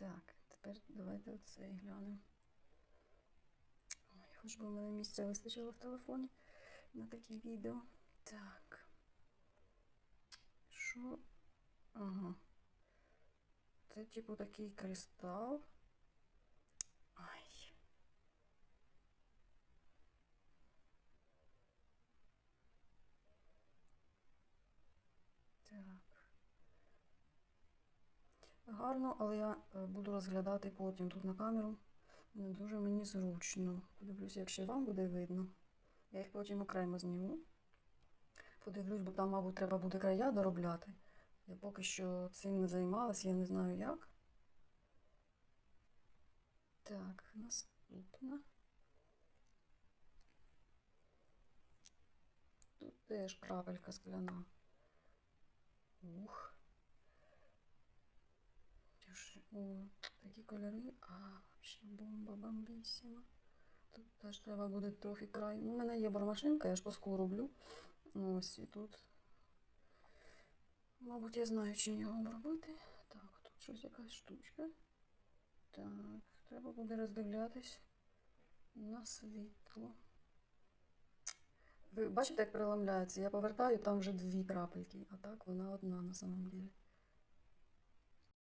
Так, тепер давайте оцей глянемо. Ой, хоч би в мене місця вистачило в телефоні на такі відео. Так. Що? Ага. Це типу такий кристал. Ай. Так. Гарно, але я е, буду розглядати потім тут на камеру. Не дуже мені зручно. Подивлюся, якщо вам буде видно. Я їх потім окремо зніму. Подивлюсь, бо там, мабуть, треба буде края доробляти. Я поки що цим не займалась, я не знаю як. Так, наступна. Тут теж крапелька скляна. Ух. Це ж, О, такі кольори. А, вообще бомба бомбісіма. Тут теж треба буде трохи край. У мене є бармашинка, я ж паску роблю. Ось і тут. Мабуть, я знаю, чим його обробити. Так, тут щось якась штучка. Так, треба буде роздивлятись на світло. Ви бачите, як переламляється? Я повертаю, там вже дві крапельки, а так вона одна на самом деле.